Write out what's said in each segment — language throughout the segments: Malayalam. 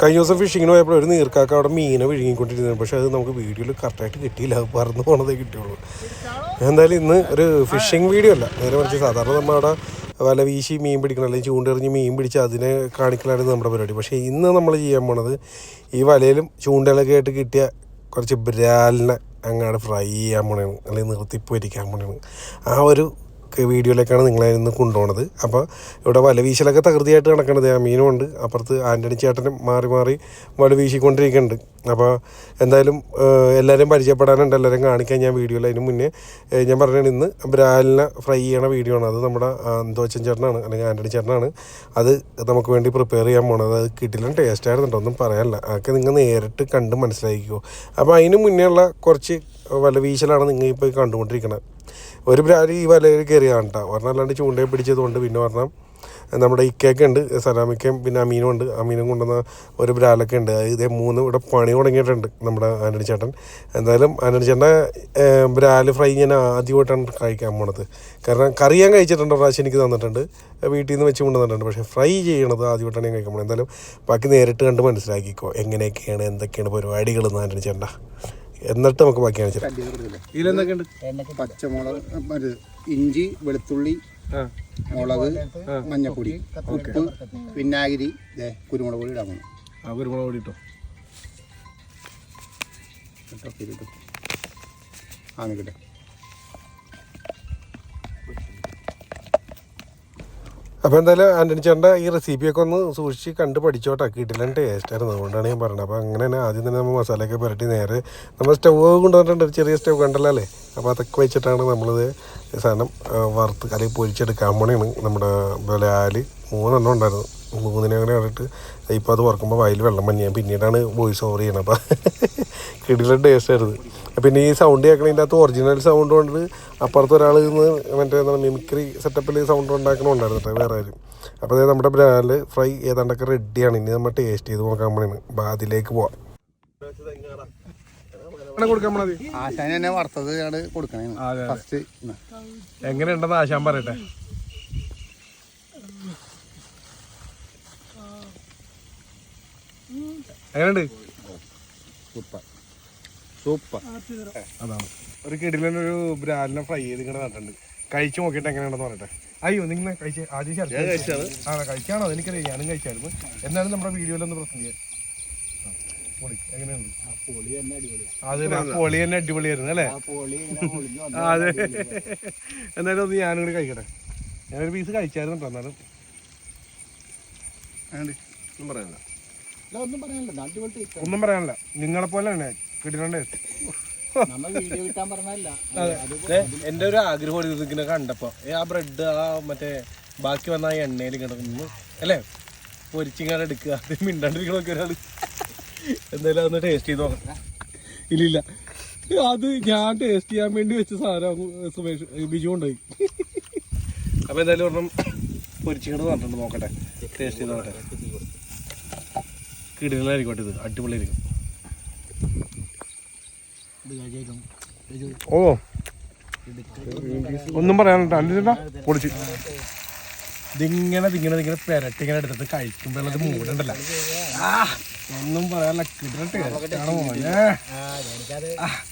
കഴിഞ്ഞ ദിവസം ഫിഷിങ്ങിന് പോയപ്പോൾ ഒരു നീർക്കാക്ക അവിടെ മീനെ വിഴുങ്ങിക്കൊണ്ടിരുന്നത് പക്ഷേ അത് നമുക്ക് വീഡിയോയിൽ കറക്റ്റായിട്ട് കിട്ടിയില്ല. അത് പറന്ന് പോണതേ കിട്ടിയുള്ളൂ. എന്തായാലും ഇന്ന് ഒരു ഫിഷിംഗ് വീഡിയോ അല്ല. നേരെ മറിച്ച് സാധാരണ നമ്മൾ അവിടെ വല വീശി മീൻ പിടിക്കണം അല്ലെങ്കിൽ ചൂണ്ടെറിഞ്ഞ് മീൻ പിടിച്ച് അതിനെ കാണിക്കലായിരുന്നു നമ്മുടെ പരിപാടി. പക്ഷേ ഇന്ന് നമ്മൾ ചെയ്യാൻ പോണത് ഈ വലയിലും ചൂണ്ടയിലൊക്കെ ആയിട്ട് കിട്ടിയ കുറച്ച് ബ്രാലിനെ അങ്ങാട് ഫ്രൈ ചെയ്യാൻ പോണേണ്. അല്ലെങ്കിൽ നിർത്തിപ്പോയിരിക്കാൻ പോണേണ്. ആ ഒരു വീഡിയോയിലേക്കാണ് നിങ്ങളെ ഇന്ന് കൊണ്ടുപോണത്. അപ്പോൾ ഇവിടെ വല വീശലൊക്കെ തകൃതിയായിട്ട് നടക്കണത് ആ മീനും ഉണ്ട്. അപ്പുറത്ത് ആന്റണി ചേട്ടനും മാറി മാറി വല വീശിക്കൊണ്ടിരിക്കുന്നുണ്ട്. അപ്പോൾ എന്തായാലും എല്ലാവരും പരിചയപ്പെടാനുണ്ട്. എല്ലാവരും കാണിക്കാൻ ഞാൻ വീഡിയോയിൽ അതിന് മുന്നേ ഞാൻ പറഞ്ഞത് ഇന്ന് ബ്രാലിനെ ഫ്രൈ ചെയ്യണ വീഡിയോ ആണ്. അത് നമ്മുടെ അന്തോച്ചൻ ചേട്ടനാണ് അല്ലെങ്കിൽ ആന്റണി ചേട്ടനാണ്. അത് നമുക്ക് വേണ്ടി പ്രിപ്പയർ ചെയ്യാൻ പോണത്. അത് കിട്ടില്ല ടേസ്റ്റ് ആയിരുന്നുണ്ടോ ഒന്നും പറയാനില്ല. അതൊക്കെ നിങ്ങൾ നേരിട്ട് കണ്ട് മനസ്സിലാക്കിക്കോ. അപ്പോൾ അതിന് മുന്നേ ഉള്ള കുറച്ച് വല വീശലാണ് നിങ്ങൾ ഇപ്പോൾ കണ്ടുകൊണ്ടിരിക്കുന്നത് ഒരു ബ്രാലി ഈ വലയിൽ കയറിയാണ് കേട്ടോ ഒരെണ്ണം അല്ലാണ്ട് ചൂണ്ടയെ പിടിച്ചതുകൊണ്ട് പിന്നെ ഒരെണ്ണം നമ്മുടെ ഇക്കയൊക്കെ ഉണ്ട് സലാമിക്കയും പിന്നെ അമീനും ഉണ്ട്. അമീനും കൊണ്ടുവന്ന ഒരു ബ്രാലൊക്കെ ഉണ്ട്. ഇതേ മൂന്ന് ഇവിടെ പണി തുടങ്ങിയിട്ടുണ്ട് നമ്മുടെ ആന്റണി ചേട്ടൻ. എന്തായാലും ആന്റണി ചേട്ടന്റെ ബ്രാൽ ഫ്രൈ ഞാൻ ആദ്യമായിട്ടാണ് കഴിക്കാൻ പോണത്. കാരണം കറി ഞാൻ കഴിച്ചിട്ടുണ്ട് പ്രാവശ്യം എനിക്ക് തന്നിട്ടുണ്ട്. വീട്ടിൽ നിന്ന് വെച്ച് കൊണ്ടുവന്നിട്ടുണ്ട് പക്ഷേ ഫ്രൈ ചെയ്യണത് ആദ്യമായിട്ടാണ് ഞാൻ കഴിക്കാൻ എന്തായാലും ബാക്കി നേരിട്ട് കണ്ട് മനസ്സിലാക്കിക്കോ. എങ്ങനെയൊക്കെയാണ് എന്തൊക്കെയാണ് പരിപാടികൾ എന്ന് ആന്റണി ചേട്ടന്റെ. എന്നിട്ട് നമുക്ക് ബാക്കി കാണിച്ചു ഇതിലെന്തൊക്കെയുണ്ട്? പച്ചമുളക് ഇഞ്ചി വെളുത്തുള്ളി മുളക് മഞ്ഞപ്പൊടി ഉപ്പ് വിനാഗിരി ദേ കുരുമുളക് പൊടി ഇടാൻ ആ കുരുമുളക് പൊടി ഇട്ടോ. കേട്ടോ ആ നിൽക്കട്ടെ. അപ്പോൾ എന്തായാലും ആന്റണി ചേട്ടന്റെ ഈ റെസിപ്പിയൊക്കെ ഒന്ന് സൂക്ഷിച്ച് കണ്ട് പഠിച്ചോട്ടെ. കിട്ടില്ല ടേസ്റ്റ് ആയിരുന്നു. അതുകൊണ്ടാണ് ഞാൻ പറയുന്നത് അപ്പോൾ അങ്ങനെ തന്നെ ആദ്യം തന്നെ നമ്മൾ മസാലയൊക്കെ പുരട്ടി നേരെ നമ്മൾ സ്റ്റവ് കൊണ്ടുവന്നിട്ടുണ്ട്. ഒരു ചെറിയ സ്റ്റവ് കണ്ടല്ലോ അല്ലേ? അപ്പോൾ അതൊക്കെ വെച്ചിട്ടാണ് നമ്മളിത് സാധനം വറുത്ത് അല്ലെങ്കിൽ പൊരിച്ചെടുക്കാൻ പോണെയാണ് നമ്മുടെ ബലാൽ മൂന്നെണ്ണം ഉണ്ടായിരുന്നു. മൂന്നിനെ അങ്ങനെ കണ്ടിട്ട് ഇപ്പോൾ അത് വറക്കുമ്പോൾ വായിൽ വെള്ളം മഞ്ഞ പിന്നീടാണ് വോയിസ് ഓവർ ചെയ്യണത്. അപ്പോൾ കിടില ടേസ്റ്റ് ആയിരുന്നു. പിന്നെ ഈ സൗണ്ട് കേൾക്കണതിന്റെ അകത്ത് ഒറിജിനൽ സൗണ്ട് കൊണ്ട് അപ്പുറത്ത് ഒരാൾ നിന്ന് മറ്റേ എന്താണ് മിമിക്രി സെറ്റപ്പിൽ സൗണ്ട് ഉണ്ടാക്കണമുണ്ടായിരുന്നു കേട്ടോ വേറെ ആരും അപ്പോൾ അതായത് നമ്മുടെ ബ്രാൻഡ് ഫ്രൈ ഏതാണ്ടൊക്കെ റെഡിയാണ് ഇനി നമ്മൾ ടേസ്റ്റ് ചെയ്ത് നോക്കാൻ പോണേണ്. അപ്പോൾ അതിലേക്ക് പോവാം. ആശാൻ എന്നെ വറുത്തത് കൊടുക്കണേ ഫസ്റ്റ് എങ്ങനെയുണ്ടെന്ന് ആശാൻ പറയട്ടെ. എങ്ങനെയുണ്ട്? Super super. അതാണ്. ഒരു കിടിലൻ ഒരു ബ്രാലിനെ ഫ്രൈ ചെയ്ത് ഇങ്ങനെ നട്ടുണ്ട് കഴിച്ചു നോക്കിയിട്ട് എങ്ങനെയാണെന്ന് പറയട്ടെ. അയ്യോ നിങ്ങൾ കഴിച്ച ആദ്യം ആ കഴിക്കാണോ എനിക്കറിയാം ഞാനും കഴിച്ചായിരുന്നു. എന്നാലും നമ്മുടെ വീഡിയോയിലൊന്ന് പ്രസന്റ് ചെയ്യാം. ആ, പൊളി. അതെ തന്നെ അടിപൊളിയായിരുന്നു അല്ലേ? ആ, അതെ. എന്നാലും ഒന്ന് ഞാനും കൂടി കഴിക്കട്ടെ. ഞാനൊരു പീസ് കഴിച്ചായിരുന്നു കേട്ടോ എന്നാലും. ഒന്നും പറയാനില്ല. ഒന്നും പറയാനില്ല. അടിപൊളി ഒന്നും പറയാനില്ല. നിങ്ങളെ പോലെ തന്നെ എന്റെ ഒരു ആഗ്രഹം ഇങ്ങനെ കണ്ടപ്പോ ആ ബ്രെഡ് ആ മറ്റേ ബാക്കി വന്ന ആ എണ്ണയിൽ നിന്ന് അല്ലേ? പൊരിച്ചിങ്ങനെ എടുക്കുക. അത് മിണ്ടാണ്ടിരിക്കണൊക്കെ ഒരാൾ എന്തായാലും അതൊന്ന് ടേസ്റ്റ് ചെയ്ത് നോക്കാം ഇല്ലില്ല. അത് ഞാൻ ടേസ്റ്റ് ചെയ്യാൻ വേണ്ടി വെച്ച സാധനം സുമേഷ് ബിജു കൊണ്ടുപോയി. അപ്പൊ എന്തായാലും ഒരെണ്ണം പൊരിച്ചിങ്ങോട്ട് പറഞ്ഞിട്ടുണ്ട് നോക്കട്ടെ. ടേസ്റ്റ് ചെയ്ത് നോക്കട്ടെ. കിടിലായിരിക്കട്ടെ ഇത്. അടിപൊളിയായിരിക്കും. ഓ. ഒന്നും പറയാനുണ്ട് അല്ല പൊളിച്ച്. ഇതിങ്ങനെ ഇതിങ്ങനെ ഇതിങ്ങനെ പെരട്ടിങ്ങനെ എടുത്തിട്ട് കഴിക്കുമ്പോഴുള്ളത് മൂടുണ്ടല്ലോ. ആ, ഒന്നും പറയാനില്ല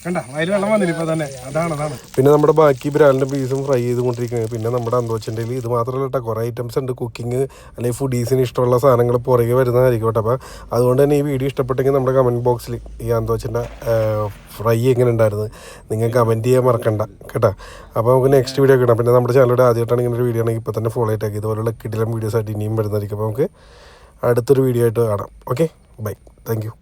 കണ്ട വയൽ വെള്ളം വന്നില്ല ഇപ്പൊ തന്നെ? അതാണ് അതാണ്. പിന്നെ നമ്മുടെ ബാക്കി ബ്രാലിന്റെ പീസും ഫ്രൈ ചെയ്തുകൊണ്ടിരിക്കുന്നത് പിന്നെ നമ്മുടെ അന്തോച്ചന്റെ ഇത് മാത്രമല്ല കേട്ടോ കുറേ ഐറ്റംസ് ഉണ്ട്. കുക്കിംഗ് അല്ലെങ്കിൽ ഫുഡീസിന് ഇഷ്ടമുള്ള സാധനങ്ങൾ പുറകെ വരുന്നതായിരിക്കും കേട്ടോ. അപ്പോൾ അതുകൊണ്ട് തന്നെ ഈ വീഡിയോ ഇഷ്ടപ്പെട്ടെങ്കിൽ നമ്മുടെ കമന്റ് ബോക്സിൽ ഈ അന്തോച്ചന്റെ ഫ്രൈ എങ്ങനെ ഉണ്ടായിരുന്നു നിങ്ങൾ കമന്റ് ചെയ്യാൻ മറക്കണ്ട കേട്ടോ. അപ്പോൾ നമുക്ക് നെക്സ്റ്റ് വീഡിയോ കിട്ടാം പിന്നെ നമ്മുടെ ചാനലിലൂടെ ആദ്യമായിട്ടാണ് ഇങ്ങനെ ഒരു വീഡിയോ ആണെങ്കിൽ ഇപ്പോൾ തന്നെ ഫോളോ ആയിട്ടാക്കി ഇതുപോലുള്ള കിടിലം വീഡിയോസ് ആയിട്ട് ഇനിയും വരുന്നതായിരിക്കും. അപ്പോൾ നമുക്ക് അടുത്തൊരു വീഡിയോ ആയിട്ട് കാണാം. Okay bye. Thank you.